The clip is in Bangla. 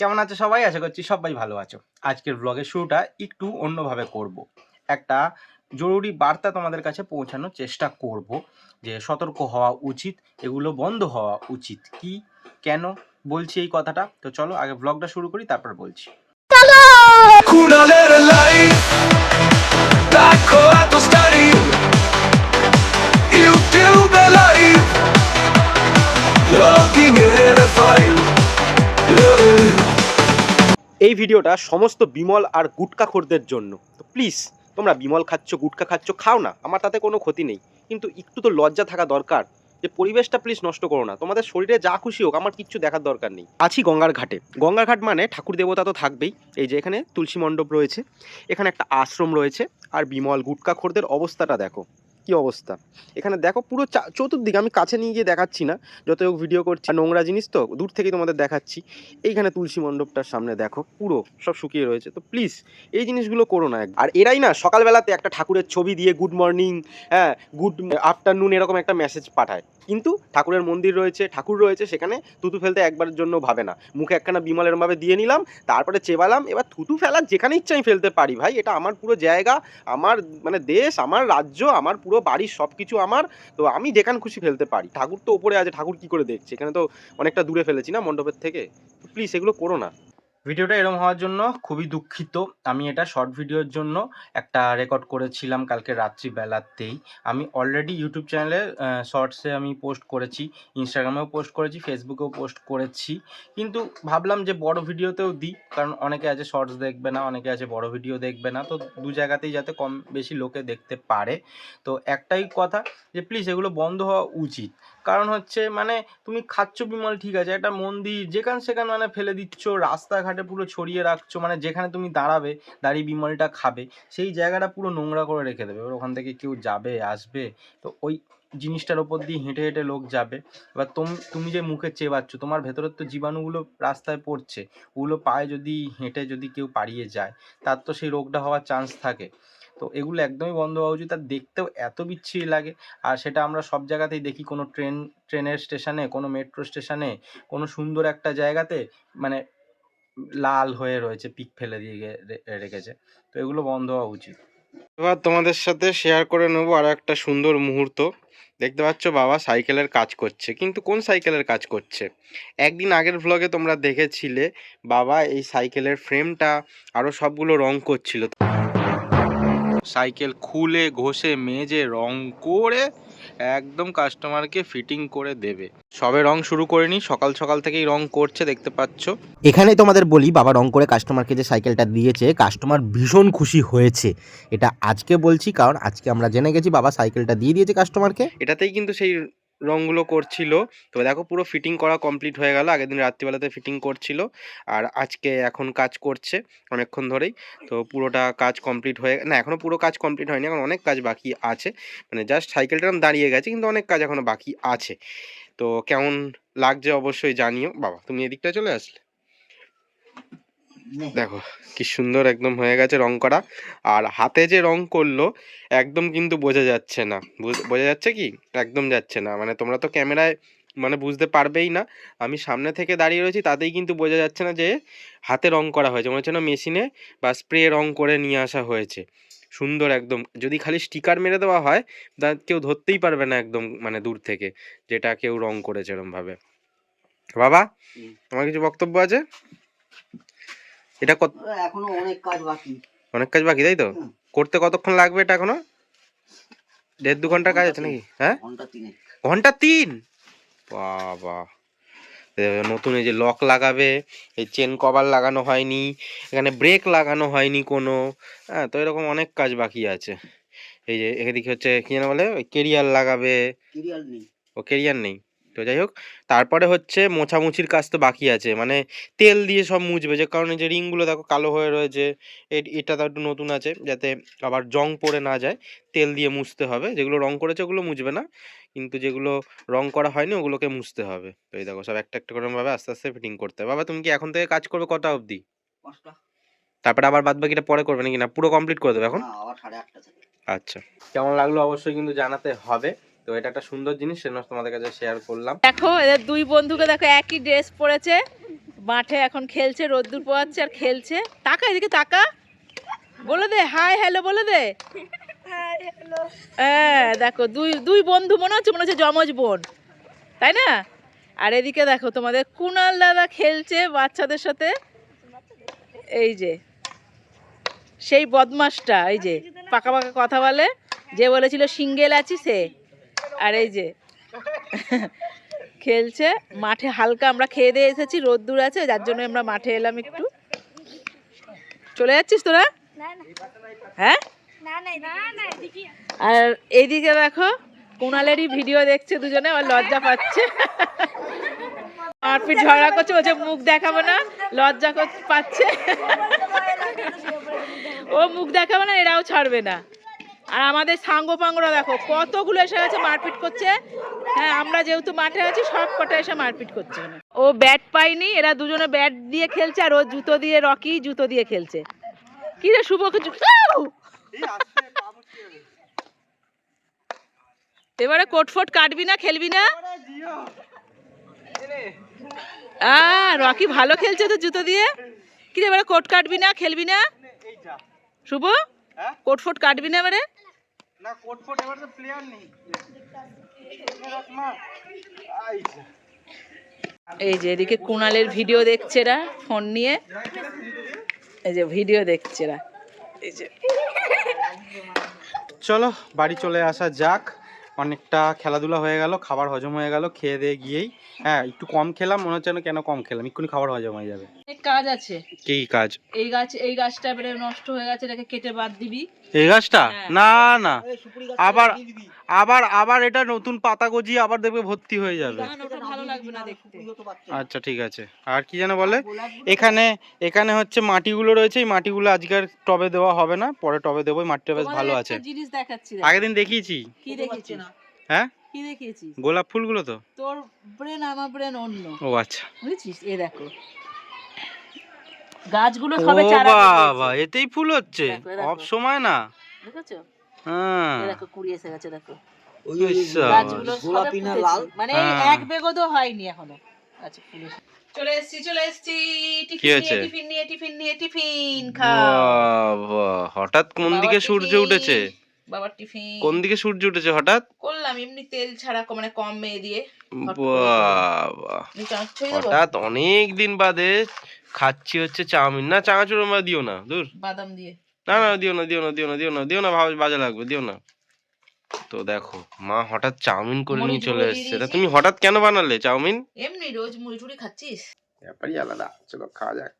কেমন আছো সবাই? আশা করছি সবাই ভালো আছো। আজকের ব্লগের শুরুটা একটু অন্যভাবে করব। একটা জরুরি বার্তা তোমাদের কাছে পৌঁছানোর চেষ্টা করব যে সতর্ক হওয়া উচিত এগুলো বন্ধ হওয়া উচিত। কি? কেন? বলছি এই কথাটা। তো চলো আগে ব্লগটা শুরু করি তারপর বলছি। কুণালের লাইফ দেখো এত এই ভিডিওটা সমস্ত বিমল আর গুটকা গুটকাখোরদের জন্য। তো প্লিজ তোমরা বিমল খাচ্ছ, গুটকা খাচ্ছ, খাও না। আমার তাতে কোনো ক্ষতি নেই। কিন্তু একটু তো লজ্জা থাকা দরকার। যে পরিবেশটা প্লিজ নষ্ট করো না। তোমাদের শরীরে যা খুশি হোক, আমার কিচ্ছু দেখার দরকার নেই। আছি গঙ্গার ঘাটে। গঙ্গার ঘাট মানে ঠাকুর দেবতা তো থাকবেই। এই যে এখানে তুলসী মণ্ডপ রয়েছে। এখানে একটা আশ্রম রয়েছে। আর বিমল, গুটকাখোরদের অবস্থাটা দেখো। কি অবস্থা? এখানে দেখো পুরো চতুর্দিকে আমি কাছে নিয়ে গিয়ে দেখাচ্ছি না যত হোক ভিডিও করছি। নোংরা জিনিস তো, দূর থেকেই তোমাদের দেখাচ্ছি। এইখানে তুলসী মণ্ডপটার সামনে দেখো, পুরো সব শুকিয়ে রয়েছে। তো প্লিজ এই জিনিসগুলো করো না আর এরাই না সকালবেলাতে একটা ঠাকুরের ছবি দিয়ে গুড মর্নিং হ্যাঁ গুড আফটারনুন এরকম একটা মেসেজ পাঠায়। কিন্তু ঠাকুরের মন্দির রয়েছে, ঠাকুর রয়েছে, সেখানে থুতু ফেলতে একবারের জন্য ভাবে না। মুখে একখানা বিমল এরমভাবে দিয়ে নিলাম, তারপরে চেবালাম, এবার থুতু ফেলার যেখানে ইচ্ছা আমি ফেলতে পারি ভাই। এটা আমার পুরো জায়গা, আমার মানে দেশ, আমার রাজ্য, আমার পুরো বাড়ির সব কিছু আমার, তো আমি যেখান খুশি ফেলতে পারি। ঠাকুর তো ওপরে আছে, ঠাকুর কি করে দেখছে? এখানে তো অনেকটা দূরে ফেলেছি না মণ্ডপের থেকে? প্লিজ এগুলো করো না। ভিডিওটা এরকম হওয়ার জন্য খুবই দুঃখিত। আমি এটা শর্ট ভিডিওর জন্য একটা রেকর্ড করেছিলাম কালকে রাত্রিবেলাতেই। আমি অলরেডি ইউটিউব চ্যানেলে শর্টসে আমি পোস্ট করেছি ইনস্টাগ্রামেও পোস্ট করেছি ফেসবুকেও পোস্ট করেছি। কিন্তু ভাবলাম যে বড় ভিডিওতেও দিই, কারণ অনেকে আছে শর্টস দেখবে না, অনেকে আছে বড় ভিডিও দেখবে না। তো দু জায়গাতেই যাতে কম বেশি লোকে দেখতে পারে। তো একটাই কথা যে প্লিজ এগুলো বন্ধ হওয়া উচিত। কারণ হচ্ছে মানে তুমি খাচ্ছ বিমল, ঠিক আছে, একটা মন্দির, যেখান সেখান মানে ফেলে দিচ্ছ, রাস্তাঘাটে পুরো ছড়িয়ে রাখছো মানে যেখানে তুমি দাঁড়াবে, দাঁড়িয়ে বিমলটা খাবে, সেই জায়গাটা পুরো নোংরা করে রেখে দেবে, এবার ওখান থেকে কেউ যাবে, আসবে, তো ওই জিনিসটার ওপর দিয়ে হেঁটে হেঁটে লোক যাবে, এবার তুমি তুমি যে মুখে চেবাচ্ছ, তোমার ভেতরের তো জীবাণুগুলো রাস্তায় পড়ছে, ওগুলো পায়ে যদি হেঁটে যদি কেউ পাড়িয়ে যায়, তার তো সেই রোগটা হওয়ার চান্স থাকে তো এগুলো একদমই বন্ধ হওয়া উচিত আর দেখতেও এত বিচ্ছিরি লাগে। আর সেটা আমরা সব জায়গাতেই দেখি, কোনো ট্রেন, ট্রেনের স্টেশনে, কোনো মেট্রো স্টেশনে, কোনো সুন্দর একটা জায়গাতে মানে লাল হয়ে রয়েছে, পিক ফেলে দিয়ে রেখেছে। তো এগুলো বন্ধ হওয়া উচিত এবার তোমাদের সাথে শেয়ার করে নেব আরও একটা সুন্দর মুহূর্ত। দেখতে পাচ্ছ বাবা সাইকেলের কাজ করছে, কিন্তু কোন সাইকেলের কাজ করছে? একদিন আগের ভ্লগে তোমরা দেখেছিলে, বাবা এই সাইকেলের ফ্রেমটা আরও সবগুলো রং করছিল। সাইকেল খুলে ঘষে মেজে রং করে একদম কাস্টমারকে ফিটিং করে দেবে। সবে রং শুরু করেনি সকাল সকাল থেকেই রং করছে দেখতে পাচ্ছ। এখানে তোমাদের বলি বাবা রং করে কাস্টমারকে যে সাইকেলটা দিয়েছে কাস্টমার ভীষণ খুশি হয়েছে। এটা আজকে বলছি কারণ আজকে আমরা জেনে গেছি বাবা সাইকেলটা দিয়ে দিয়েছে কাস্টমারকে এটাতেই কিন্তু সেই রংগুলো করছিল। তো দেখো পুরো ফিটিং করা কমপ্লিট হয়ে গেল। আগের দিন রাত্রিবেলাতে ফিটিং করছিল। আর আজকে এখন কাজ করছে অনেকক্ষণ ধরেই। তো পুরোটা কাজ কমপ্লিট হয়ে না এখনও পুরো কাজ কমপ্লিট হয়নি। এখন অনেক কাজ বাকি আছে। মানে জাস্ট সাইকেলটা দাঁড়িয়ে গেছে, কিন্তু অনেক কাজ এখনও বাকি আছে। তো কেমন লাগছে অবশ্যই জানিও। বাবা, তুমি এদিকটা চলে আসলে? দেখো কি সুন্দর একদম হয়ে গেছে রং করা। আর হাতে যে রং করল একদম কিন্তু বোঝা যাচ্ছে না। বুঝ- যাচ্ছে কি? একদম যাচ্ছে না। মানে তোমরা তো ক্যামেরায় মানে বুঝতে পারবেই না। আমি সামনে থেকে দাঁড়িয়ে রয়েছি তাতেই কিন্তু বোঝা যাচ্ছে না যে হাতে রং করা হয়েছে। মনে হচ্ছে না মেশিনে বা স্প্রে রং করে নিয়ে আসা হয়েছে। সুন্দর একদম। যদি খালি স্টিকার মেরে দেওয়া হয় তা কেউ ধরতেই পারবে না একদম মানে দূর থেকে যেটা কেউ রং করেছে এরম ভাবে বাবা। তোমার কিছু বক্তব্য আছে? এটা কত এখনও অনেক কাজ বাকি। অনেক কাজ বাকি তাই তো? করতে কতক্ষণ লাগবে এটা এখনও? দেড় দু ঘণ্টার কাজ আছে নাকি? হ্যাঁ? ঘণ্টা তিন? বাবা। নতুন এই যে লক লাগাবে এই চেন কভার লাগানো হয়নি এখানে ব্রেক লাগানো হয়নি কোনো। হ্যাঁ তো এরকম অনেক কাজ বাকি আছে। এই যে এদিকে হচ্ছে কি যেন বলে? ওই কেরিয়ার লাগাবে। নেই। ও কেরিয়ার নেই। তো যাই হোক তারপরে হচ্ছে মোছামুছির কাজ তো বাকি আছে। মানে তেল দিয়ে সব মুছবে যে কারণে যে রিংগুলো দেখো কালো হয়ে রয়েছে এটা তো একটু নতুন আছে যাতে আবার জং পড়ে না যায় তেল দিয়ে মুছতে হবে। যেগুলো রং করেছে ওগুলো মুছবে না কিন্তু যেগুলো রং করা হয়নি ওগুলোকে মুছতে হবে। তো এই দেখো সব একটা একটা করে ভাবে আস্তে আস্তে ফিটিং করতে হবে। বাবা তুমি কি এখন থেকে কাজ করবে কটা অবধি? তারপরে আবার বাদ বাকিটা পরে করবে নাকি? না পুরো কমপ্লিট করে দেবে এখন? আচ্ছা। কেমন লাগল অবশ্যই কিন্তু জানাতে হবে। তো এটা একটা সুন্দর জিনিস সেজন্য তোমাদের কাছে শেয়ার করলাম। দেখো এদের দুই বন্ধুকে দেখো একই ড্রেস পরেছে। মাঠে এখন খেলছে রোদ্দুর পোয়াচ্ছে আর খেলছে। তাকা এদিকে তাকা। বলে দে হাই হ্যালো বলে দে। হ্যাঁ দেখো দুই দুই বন্ধু মনে হচ্ছে মনে হচ্ছে জমজ বোন। তাই না? আর এদিকে দেখো তোমাদের কুনাল দাদা খেলছে বাচ্চাদের সাথে। এই যে সেই বদমাসটা এই যে পাকা পাকা কথা বলে। যে বলেছিল সিঙ্গেল আছি সে আর এই যে খেলছে মাঠে হালকা আমরা খেয়ে দিয়ে এসেছি রোদ্দুর আছে যার জন্য আমরা মাঠে এলাম একটু। চলে যাচ্ছিস তোরা? হ্যাঁ? আর এইদিকে দেখো কুণালেরই ভিডিও দেখছে দুজনে আর লজ্জা পাচ্ছে। মারপিট ঝগড়া করছে বলছে মুখ দেখাবো না লজ্জা পাচ্ছে। ও মুখ দেখাবে না এরাও ছাড়বে না। আর আমাদের সাঙ্গ পাঙ্গরা দেখো, কতগুলো এসে গেছে মারপিট করছে। হ্যাঁ আমরা যেহেতু মাঠে আছি, সব কটা এসে মারপিট করছে ও ব্যাট পাইনি এরা দুজনে ব্যাট দিয়ে খেলছে, আর ও জুতো দিয়ে, রকি জুতো দিয়ে খেলছে। কি রে শুভ এবারে কোট ফোট কাটবি না, খেলবি না? রকি ভালো খেলছে তো জুতো দিয়ে। কি রে, এবারে কোট কাটবি না, খেলবি না? শুভ? কোট ফোট কাটবি না এবারে? না কোট ফোট এবার তো প্লেয়ার নেই। এই যে এদিকে কুণালের ভিডিও দেখছে এরা ফোন নিয়ে। এই যে ভিডিও দেখছে এরা। এই যে। চলো বাড়ি চলে আসা যাক। অনেকটা খেলাধুলা হয়ে গেল খাবার হজম হয়ে গেল খেয়ে দিয়ে গিয়েই। হ্যাঁ একটু কম খেলাম মনে হচ্ছে না কেন কম খেলাম এক্ষুনি খাবার হজম হয়ে যাবে। কাজ আছে। কি কাজ? এই গাছ এই গাছটা এবারে নষ্ট হয়ে গেছে এটাকে কেটে বাদ দিবি। এই গাছটা? হ্যাঁ। না না। আবার আবার আবার এটা নতুন পাতা গজিয়ে আবার দেখবে ভর্তি হয়ে যাবে। না, না, ওটা ভালো লাগবে না দেখতে। আচ্ছা ঠিক আছে। আর কি যেন বলে? এখানে এখানে হচ্ছে মাটিগুলো রয়েছে এই মাটিগুলো আজকের টবে দেওয়া হবে না পরে টবে দেবো এই মাটিটা বেশ ভালো আছে। জিনিস দেখাচ্ছি আগের দিন দেখিয়েছি। কি দেখিয়েছিস? হ্যাঁ? কি গোলাপ ফুলগুলো তো? তোর ব্রেন আমার ব্রেন অন্য। ও আচ্ছা। বুঝেছিস? এ দেখো। গাছগুলো সবে চারা বাবা এতেই ফুল হচ্ছে। দেখো। সময় না। দেখেছ? হ্যাঁ। দেখো কুড়ি এসে গেছে দেখো। ওই ওই। গাছগুলো গোলাপি না লাল? মানে হ্যাঁ। এক বেগদও হয়নি এখনও। আচ্ছা ফুল চলে এসেছি চলে এসেছি। টিফিন? নিয়ে টিফিন নিয়ে টিফিন খাও। হঠাৎ কোন দিকে সূর্য উঠেছে? বাবার টিফিন। কোন দিকে সূর্য উঠেছে হঠাৎ? করলাম এমনি তেল ছাড়া মানে কম মেয়ে দিয়ে? হঠাৎ অনেক দিন বাদে খাচ্ছি হচ্ছে চাউমিন। না চানাচুর আমরা দিও না দূর। বাদাম দিয়ে। না না দিও না দিও না দিও না দিও না দিও না ভাব বাজে লাগবে দিও না। তো দেখো মা হঠাৎ চাউমিন করে নিয়ে চলে এসেছে। তা তুমি হঠাৎ কেন বানালে চাউমিন? এমনি রোজ মুড়ি টুড়ি খাচ্ছিস? ব্যাপারই আলাদা চলো খাওয়া যাক।